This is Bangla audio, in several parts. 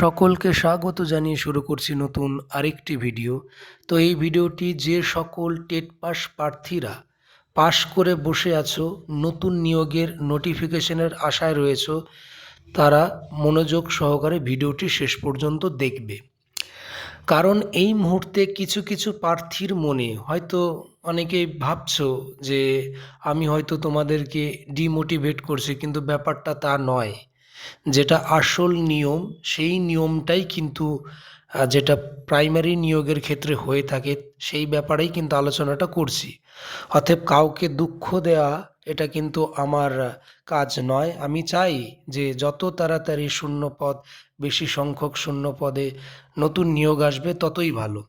সকলকে স্বাগত জানিয়ে শুরু করছি নতুন আরেকটি ভিডিও। তো এই ভিডিওটি যে সকল টেট পাস প্রার্থীরা পাশ করে বসে আছো, নতুন নিয়োগের নোটিফিকেশনের আশায় রয়েছো, তারা মনোযোগ সহকারে ভিডিওটি শেষ পর্যন্ত দেখবে। কারণ এই মুহূর্তে কিছু কিছু প্রার্থীর মনে হয়তো অনেকেই ভাবছ যে আমি হয়তো তোমাদেরকে ডিমোটিভেট করছি, কিন্তু ব্যাপারটা তা নয়। যেটা আসল নিয়ম, সেই নিয়মটাই কিন্তু যেটা প্রাইমারি নিয়োগের ক্ষেত্রে হয়ে থাকে, সেই ব্যাপারেই কিন্তু আলোচনাটা করছি। অতএব কাউকে দুঃখ দেওয়া এটা কিন্তু আমার কাজ নয়। আমি চাই যে যত তাড়াতাড়ি শূন্য পদ বেশি সংখ্যক শূন্য পদে নতুন নিয়োগ আসবে, ততই ভালো।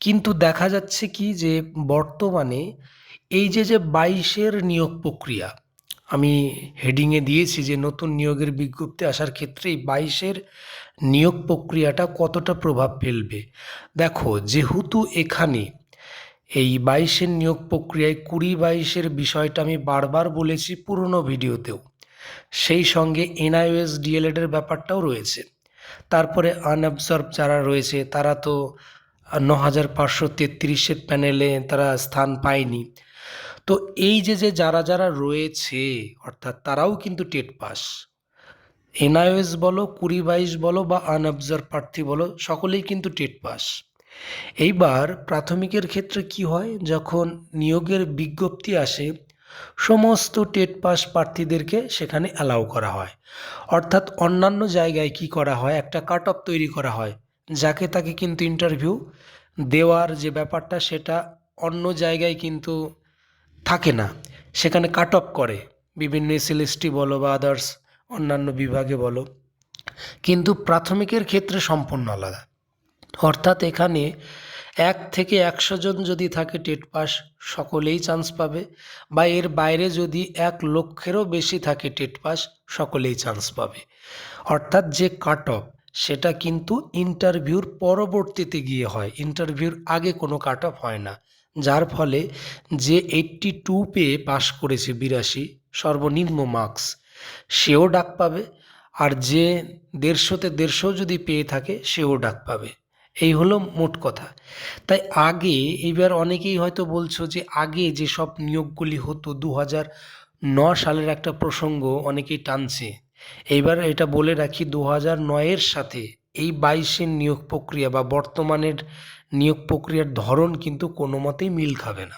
কিন্তু দেখা যাচ্ছে কি যে বর্তমানে এই যে যে বাইশের নিয়োগ প্রক্রিয়া আমি হেডিংয়ে দিয়েছি যে নতুন নিয়োগের বিজ্ঞপ্তি আসার ক্ষেত্রেই বাইশের নিয়োগ প্রক্রিয়াটা কতটা প্রভাব ফেলবে। দেখো, যেহেতু এখানে এই বাইশের নিয়োগ প্রক্রিয়ায় কুড়ি বাইশের বিষয়টা আমি বারবার বলেছি পুরনো ভিডিওতেও, সেই সঙ্গে এনআইওএস ডিএলএডের ব্যাপারটাও রয়েছে। তারপরে আনঅবজার্ভ যারা রয়েছে, তারা তো ন হাজার পাঁচশো তেত্রিশের প্যানেলে তারা স্থান পায়নি। তো এই যে যে যারা যারা রয়েছে, অর্থাৎ তারাও কিন্তু টেট পাস। এনআইএস বলো, কুড়ি বাইশ বলো বা আনঅবজার্ভ প্রার্থী বলো, সকলেই কিন্তু টেট পাস। এইবার প্রাথমিকের ক্ষেত্রে কি হয়? যখন নিয়োগের বিজ্ঞপ্তি আসে, সমস্ত টেট পাস প্রার্থীদেরকে সেখানে অ্যালাউ করা হয়। অর্থাৎ অন্যান্য জায়গায় কি করা হয়? একটা কাট অফ তৈরি করা হয়, যাকে তাকে কিন্তু ইন্টারভিউ দেওয়ার যে ব্যাপারটা, সেটা অন্য জায়গায় কিন্তু থাকে না। সেখানে কাট অফ করে। বিভিন্ন এসএলএসটি বলো বা আদার্স অন্যান্য বিভাগে বলো। কিন্তু প্রাথমিকের ক্ষেত্রে সম্পূর্ণ আলাদা। অর্থাৎ এখানে এক থেকে একশো জন যদি থাকে টেট পাস, সকলেই চান্স পাবে। বা এর বাইরে যদি এক লক্ষেরও বেশি থাকে টেট পাস, সকলেই চান্স পাবে। অর্থাৎ যে কাট অফ সেটা কিন্তু ইন্টারভিউর পরবর্তীতে গিয়ে হয়। ইন্টারভিউর আগে কোনো কাট অফ হয় না। যার ফলে যে এইট্টি টু পেয়ে পাশ করেছে বিরাশি, সর্বনিম্ন মার্কস সেও ডাক পাবে। আর যে দেড়শোতে দেড়শো যদি পেয়ে থাকে, সেও ডাক পাবে। এই হলো মোট কথা। তাই আগে, এইবার অনেকেই হয়তো বলছো যে আগে যে সব নিয়োগগুলি হতো দু হাজার ন সালের একটা প্রসঙ্গ অনেকেই টানছে। এইবার এটা বলে রাখি দু হাজার নয়ের সাথে এই বাইশের নিয়োগ প্রক্রিয়া বা বর্তমানের নিয়োগ প্রক্রিয়ার ধরন কিন্তু কোনো মতেই মিল খাবে না।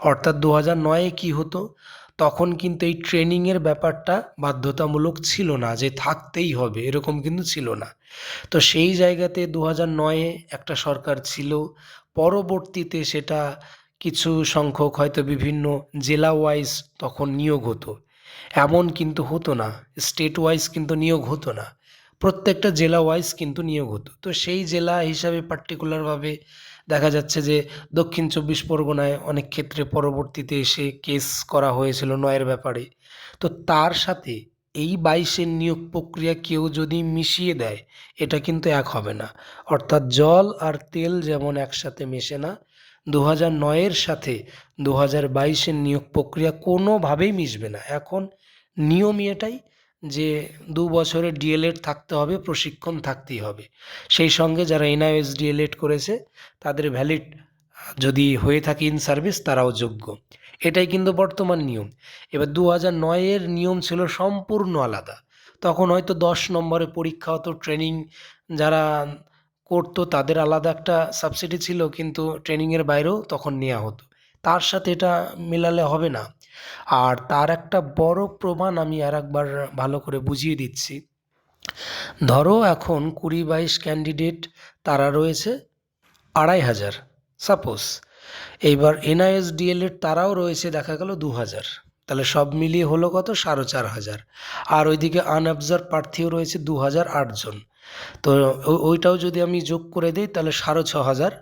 অর্থাৎ দু হাজার নয়ে কী হতো? তখন কিন্তু এই ট্রেনিংয়ের ব্যাপারটা বাধ্যতামূলক ছিল না যে থাকতেই হবে, এরকম কিন্তু ছিল না। তো সেই জায়গাতে দু হাজার নয়ে একটা সরকার ছিল, পরবর্তীতে সেটা কিছু সংখ্যক হয়তো বিভিন্ন জেলা ওয়াইজ তখন নিয়োগ হতো। এমন কিন্তু হতো না স্টেট ওয়াইজ কিন্তু নিয়োগ হতো না। প্রত্যেকটা জেলা ওয়াইজ কিন্তু নিয়োগ হতো। তো সেই জেলা হিসাবে পার্টিকুলারভাবে দেখা যাচ্ছে যে দক্ষিণ চব্বিশ পরগনায় অনেক ক্ষেত্রে পরবর্তীতে এসে কেস করা হয়েছিল নয়ের ব্যাপারে। তো তার সাথে এই বাইশের নিয়োগ প্রক্রিয়া কেউ যদি মিশিয়ে দেয়, এটা কিন্তু এক হবে না। অর্থাৎ জল আর তেল যেমন একসাথে মেশে না দু হাজার নয়ের সাথে দু হাজার বাইশের নিয়োগ প্রক্রিয়া কোনোভাবেই মিশবে না। এখন নিয়ম এটাই যে দু বছরের ডিএলএড থাকতে হবে, প্রশিক্ষণ থাকতেই হবে। সেই সঙ্গে যারা এনআইএস ডিএলএড করেছে, তাদের ভ্যালিড যদি হয়ে থাকে ইন সার্ভিস, তারাও যোগ্য। এটাই কিন্তু বর্তমান নিয়ম। এবার দু হাজার নয়ের নিয়ম ছিল সম্পূর্ণ আলাদা। তখন হয়তো দশ নম্বরে পরীক্ষা হতো, ট্রেনিং যারা করতো, তাদের আলাদা একটা সাবসিডি ছিল, কিন্তু ট্রেনিংয়ের বাইরেও তখন নেওয়া হতো। তার সাথে এটা মেলালে হবে না। আর তার একটা বড় প্রমাণ আমি আর একবার ভালো করে বুঝিয়ে দিচ্ছি। ধরো এখন কুড়ি বাইশ ক্যান্ডিডেট তারা রয়েছে, আড়াই হাজার। সাপোজ এইবার এনআইএস ডিএলএড তারাও রয়েছে, দেখা গেল দু হাজার তাহলে সব মিলিয়ে হলো কত? সাড়ে চার হাজার। আর ওইদিকে আনঅবজার্ভ প্রার্থীও রয়েছে দু হাজার আটজন। তো ওইটাও যদি আমি যোগ করে দিই, তাহলে সাড়ে ছ হাজার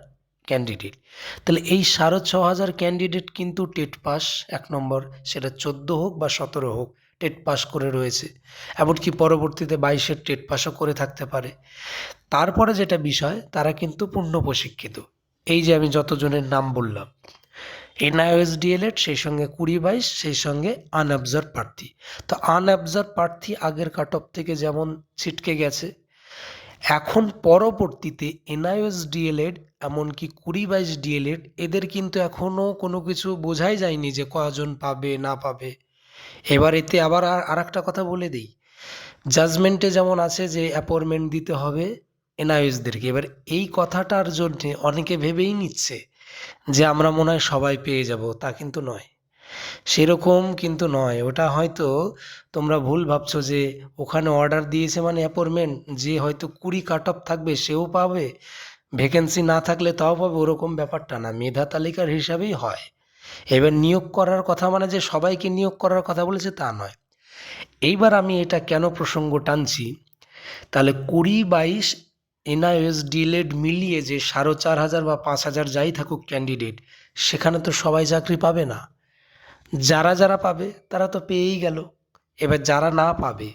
ক্যান্ডিডেট তাহলে এই সাড়ে ছ হাজার ক্যান্ডিডেট কিন্তু টেট পাস, এক নম্বর। সেটা চোদ্দ হোক বা সতেরো হোক, টেট পাস করে রয়েছে। এমনকি পরবর্তীতে বাইশের টেট পাসও করে থাকতে পারে। তারপরে যেটা বিষয়, তারা কিন্তু পূর্ণ প্রশিক্ষিত। এই যে আমি যতজনের নাম বললাম এনআইওএস ডিএলএড সেই সঙ্গে কুড়ি বাইশ, সেই সঙ্গে আনঅবজার্ভ প্রার্থী। তো আনঅবজার্ভ প্রার্থী আগের কাট অফ থেকে যেমন ছিটকে গেছে এখন পরবর্তীতে এনআইএস ডিএলএড এমনকি কুড়ি বাইশ ডিএলএড এদের কিন্তু এখনও কোনো কিছু বোঝাই যায়নি যে কজন পাবে, না পাবে। এবার এতে আবার আর একটা কথা বলে দিই। জাজমেন্টে যেমন আছে যে অ্যাপয়েন্টমেন্ট দিতে হবে এনআইএসদেরকে এবার এই কথাটার জন্যে অনেকে ভেবেই নিচ্ছে যে আমরা মনে হয় সবাই পেয়ে যাব, তা কিন্তু নয়। সেরকম কিন্তু নয়। ওটা হয়তো তোমরা ভুল ভাবছ যে ওখানে অর্ডার দিয়েছে মানে অ্যাপয়েন্টমেন্ট যে হয়তো কুড়ি কাট অফ থাকবে সেও পাবে ভ্যাকেন্সি না থাকলে তাও পাবে, ওরকম ব্যাপারটা না। মেধা তালিকার হিসাবেই হয়। এবার নিয়োগ করার কথা মানে যে সবাইকে নিয়োগ করার কথা বলেছে তা নয়। এইবার আমি এটা কেন প্রসঙ্গ টানছি, তাহলে কুড়ি বাইশ এনআইএস ডিলেড মিলিয়ে যে সাড়ে চার হাজার বা পাঁচ হাজার যাই থাকুক ক্যান্ডিডেট সেখানে তো সবাই চাকরি পাবে না। যারা যারা পাবে, তারা তো পেয়েই গেল। এবার যারা না পাবে,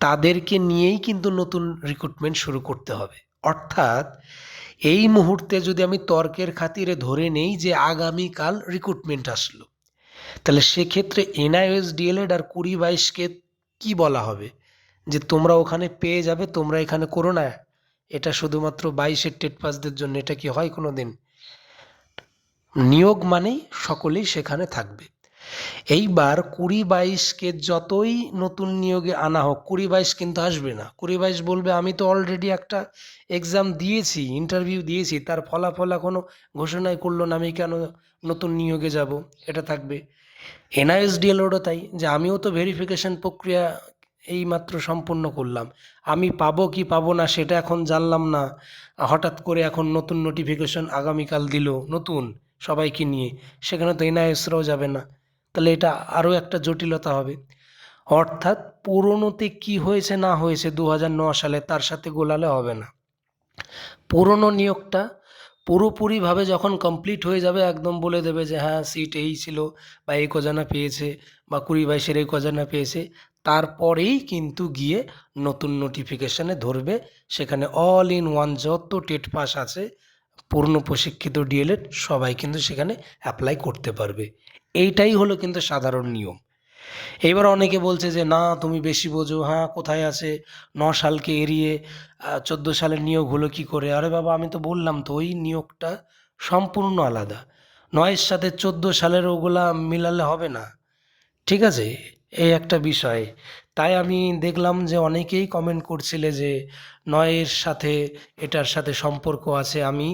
তাদেরকে নিয়েই কিন্তু নতুন রিক্রুটমেন্ট শুরু করতে হবে। অর্থাৎ এই মুহূর্তে যদি আমি তর্কের খাতিরে ধরে নেই যে আগামীকাল রিক্রুটমেন্ট আসলো, তাহলে সেক্ষেত্রে এনআইএস ডিএলএড আর কুড়ি বাইশকে কি বলা হবে? যে তোমরা ওখানে পেয়ে যাবে, তোমরা এখানে করো না। এটা শুধুমাত্র বাইশের টেট পাসদের জন্য, এটা কি হয় কোনো দিন নিয়োগ মানেই সকলেই সেখানে থাকবে। এইবার কুড়ি বাইশকে যতই নতুন নিয়োগে আনা হোক, কুড়ি বাইশ কিন্তু আসবে না। কুড়ি বাইশ বলবে, আমি তো অলরেডি একটা এক্সাম দিয়েছি ইন্টারভিউ দিয়েছি, তার ফলাফল এখনও ঘোষণাই করল না, আমি কেন নতুন নিয়োগে যাব? এটা থাকবে। এনআইএসডিএলওরও তাই, যে আমিও তো ভেরিফিকেশন প্রক্রিয়া এই মাত্র সম্পূর্ণ করলাম। আমি পাবো কি পাবো না সেটা এখন জানলাম না। হঠাৎ করে এখন নতুন নোটিফিকেশন আগামীকাল দিল, নতুন সবাইকে নিয়ে। সেখানে তো এনআইএসরাও যাবে না। তাহলে এটা আরও একটা জটিলতা হবে। অর্থাৎ পুরনোতে কি হয়েছে না হয়েছে দু সালে তার সাথে গোলালে হবে না। পুরনো নিয়োগটা পুরোপুরিভাবে যখন কমপ্লিট হয়ে যাবে একদম বলে দেবে যে হ্যাঁ সিট এই ছিল বা এই কজানা পেয়েছে বা কুড়ি বাইশের এই কজানা পেয়েছে। তারপরেই কিন্তু গিয়ে নতুন নোটিফিকেশানে ধরবে। সেখানে অল ইন ওয়ান যত টেট পাস আছে পূর্ণ প্রশিক্ষিত ডিএলএড সবাই কিন্তু সেখানে অ্যাপ্লাই করতে পারবে। এইটাই হলো কিন্তু সাধারণ নিয়ম। এবার অনেকে বলছে যে, না, তুমি বেশি বোঝো হ্যাঁ কোথায় আছে? ন সালকে এড়িয়ে চোদ্দ সালের নিয়োগ হলো কি করে? আরে বাবা, আমি তো বললাম তো, ওই নিয়োগটা সম্পূর্ণ আলাদা। নয়ের সাথে চোদ্দ সালের ওগুলা মিলালে হবে না। ঠিক আছে? এই একটা বিষয়। তাই আমি দেখলাম যে অনেকেই কমেন্ট করছিলে যে নয়ের সাথে এটার সাথে সম্পর্ক আছে, আমি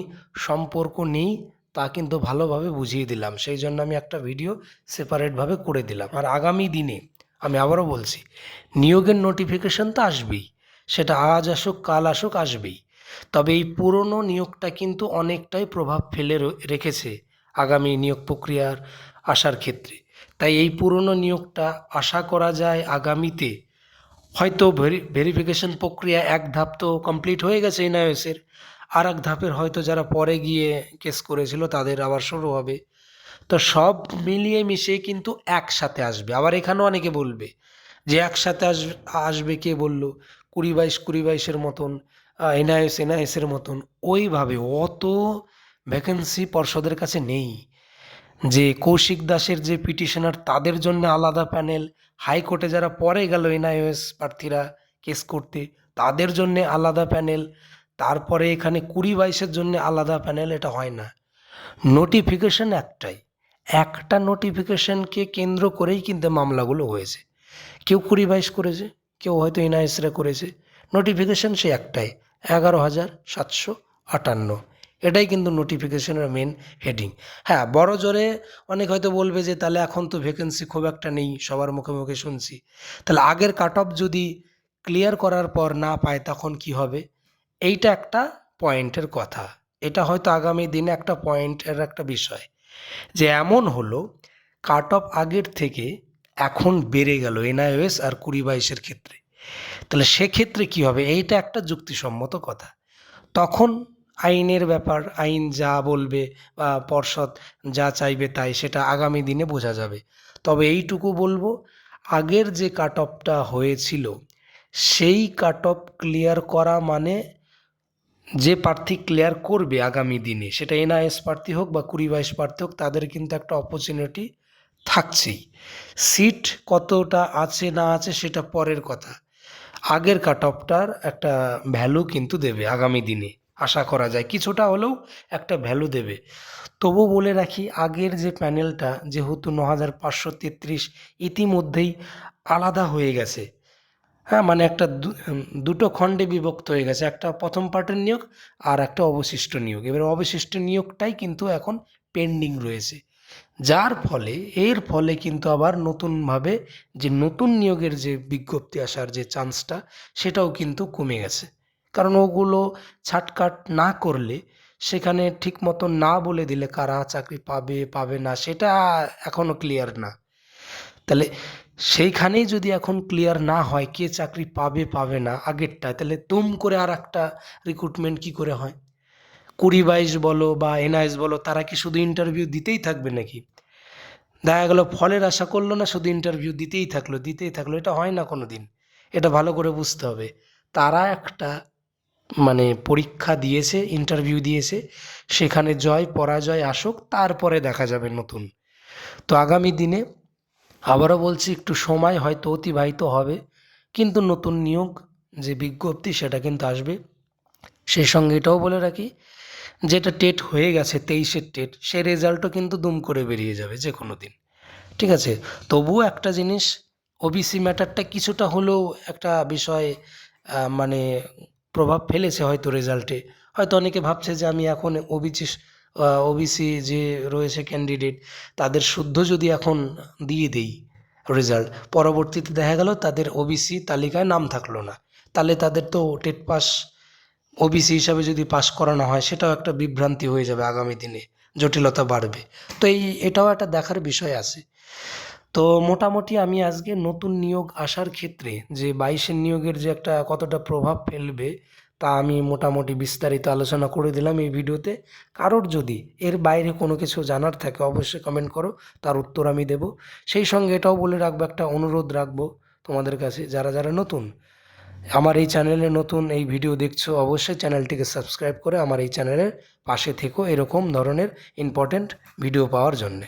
সম্পর্ক নেই তা কিন্তু ভালোভাবে বুঝিয়ে দিলাম। সেই জন্য আমি একটা ভিডিও সেপারেটভাবে করে দিলাম। আর আগামী দিনে আমি আবারও বলছি, নিয়োগের নোটিফিকেশন তো আসবেই, সেটা আজ আসুক, কাল আসুক, আসবেই। তবে এই পুরনো নিয়োগটা কিন্তু অনেকটাই প্রভাব ফেলে রেখেছে আগামী নিয়োগ প্রক্রিয়ার আসার ক্ষেত্রে। তাই এই পুরনো নিয়োগটা আশা করা যায় আগামীতে। হয়তো ভেরি ভেরিফিকেশন প্রক্রিয়া এক ধাপ তো কমপ্লিট হয়ে গেছে এনআইএসের আর এক ধাপের হয়তো যারা পরে গিয়ে কেস করেছিল তাদের আবার শুরু হবে। তো সব মিলিয়ে মিশিয়ে কিন্তু একসাথে আসবে। আবার এখানেও অনেকে বলবে যে একসাথে আসবে আসবে কে বলল? কুড়ি বাইশ, কুড়ি বাইশের মতন এনআইএস, এনআইএসের মতন। ওইভাবে অত ভ্যাকেন্সি পর্ষদের কাছে নেই। যে কৌশিক দাসের যে পিটিশনার, তাদের জন্য আলাদা প্যানেল। হাইকোর্টে যারা পরে গেল এনআইএস প্রার্থীরা কেস করতে, তাদের জন্যে আলাদা প্যানেল। তারপরে এখানে কুড়ি বাইশের জন্য আলাদা প্যানেল, এটা হয় না। নোটিফিকেশন একটাই। একটা নোটিফিকেশনকে কেন্দ্র করেই কিন্তু মামলাগুলো হয়েছে। কেউ কুড়ি বাইশ করেছে, কেউ হয়তো এনআইএসরা করেছে। নোটিফিকেশন সে একটাই, এগারো হাজার সাতশো আটান্ন। এটাই কিন্তু নোটিফিকেশনের মেন হেডিং হ্যাঁ বড় জোরে অনেক হয়তো বলবে যে, তাহলে এখন তো ভ্যাকেন্সি খুব একটা নেই, সবার মুখে মুখে শুনছি। তাহলে আগের কাট অফ যদি ক্লিয়ার করার পর না পায়, তখন কি হবে? এইটা একটা পয়েন্টের কথা। এটা হয়তো আগামী দিনে একটা পয়েন্টের একটা বিষয়। যে এমন হলো কাট অফ আগের থেকে এখন বেড়ে গেল এনআইওএস আর কুড়ি বাইশের ক্ষেত্রে। তাহলে সেক্ষেত্রে কি হবে? এইটা একটা যুক্তিসম্মত কথা। তখন আইনের ব্যাপার, আইন যা বলবে বা পর্ষদ যা চাইবে তাই সেটা আগামী দিনে বোঝা যাবে। তবে এইটুকু বলব, আগের যে কাট অফটা হয়েছিল, সেই কাট অফ ক্লিয়ার করা মানে যে প্রার্থী ক্লিয়ার করবে আগামী দিনে, সেটা এনআইএস প্রার্থী হোক বা কুড়ি বাইশ প্রার্থী হোক, তাদের কিন্তু একটা অপরচুনিটি থাকছেই। সিট কতটা আছে না আছে সেটা পরের কথা। আগের কাট অফটার একটা ভ্যালু কিন্তু দেবে আগামী দিনে। আশা করা যায়। কিছুটা হলেও একটা ভ্যালু দেবে। তবু বলে রাখি, আগের যে প্যানেলটা যেহেতু ন হাজার পাঁচশো তেত্রিশ ইতিমধ্যেই আলাদা হয়ে গেছে। হ্যাঁ মানে একটা দুটো খণ্ডে বিভক্ত হয়ে গেছে। একটা প্রথম পার্টের নিয়োগ আর একটা অবশিষ্ট নিয়োগ। এবার অবশিষ্ট নিয়োগটাই কিন্তু এখন পেন্ডিং রয়েছে। যার ফলে, এর ফলে কিন্তু আবার নতুনভাবে যে নতুন নিয়োগের যে বিজ্ঞপ্তি আসার যে চান্সটা সেটাও কিন্তু কমে গেছে। কারণ ওগুলো ছাটকাট না করলে সেখানে ঠিক মতো না বলে দিলে কারা চাকরি পাবে পাবে না, সেটা এখনও ক্লিয়ার না। তাহলে সেইখানেই যদি এখন ক্লিয়ার না হয় কে চাকরি পাবে পাবে না আগেরটা তাহলে তুম করে আর একটা রিক্রুটমেন্ট কি করে হয়? কুড়ি বাইশ বলো বা এনআইএস বলো, তারা কি শুধু ইন্টারভিউ দিতেই থাকবে নাকি? দেখা গেল ফলের আশা করল না, শুধু ইন্টারভিউ দিতেই থাকল দিতেই থাকল, এটা হয় না কোনো দিন এটা ভালো করে বুঝতে হবে। তারা একটা মানে পরীক্ষা দিয়েছে ইন্টারভিউ দিয়েছে, সেখানে জয়, পরাজয় আসুক, তারপরে দেখা যাবে নতুন। তো আগামী দিনে আবারও বলছি, একটু সময় হয়তো অতিবাহিত হবে, কিন্তু নতুন নিয়োগ যে বিজ্ঞপ্তি, সেটা কিন্তু আসবে। সেই সঙ্গে এটাও বলে রাখি, যেটা টেট হয়ে গেছে, তেইশের টেট সে রেজাল্টও কিন্তু দুম করে বেরিয়ে যাবে যে কোনো দিন। ঠিক আছে? তবুও একটা জিনিস ওবিসি ম্যাটারটা কিছুটা হলেও একটা বিষয় মানে প্রভাব ফেলেছে হয়তো রেজাল্টে হয়তো অনেকে ভাবছে যে আমি এখন ওবিসি ওবিসি যে রয়েছে ক্যান্ডিডেট তাদের শুদ্ধ যদি এখন দিয়ে দেই রেজাল্ট পরবর্তীতে দেখা গেল তাদের ওবিসি তালিকায় নাম থাকল না। তাহলে তাদের তো টেট পাস ওবিসি হিসাবে যদি পাস করানো হয়, সেটাও একটা বিভ্রান্তি হয়ে যাবে আগামী দিনে, জটিলতা বাড়বে। তো এই, এটাও একটা দেখার বিষয় আছে। তো মোটামুটি আমি আজকে নতুন নিয়োগ আসার ক্ষেত্রে যে বাইশের নিয়োগের যে একটা কতটা প্রভাব ফেলবে তা আমি মোটামুটি বিস্তারিত আলোচনা করে দিলাম এই ভিডিওতে। কারোর যদি এর বাইরে কোনো কিছু জানার থাকে অবশ্যই কমেন্ট করো, তার উত্তর আমি দেব। সেই সঙ্গে এটাও বলে রাখব, একটা অনুরোধ রাখব তোমাদের কাছে, যারা যারা নতুন আমার এই চ্যানেলে নতুন এই ভিডিও দেখছ, অবশ্যই চ্যানেলটিকে সাবস্ক্রাইব করে আমার এই চ্যানেলের পাশে থেকো এরকম ধরনের ইম্পর্ট্যান্ট ভিডিও পাওয়ার জন্যে।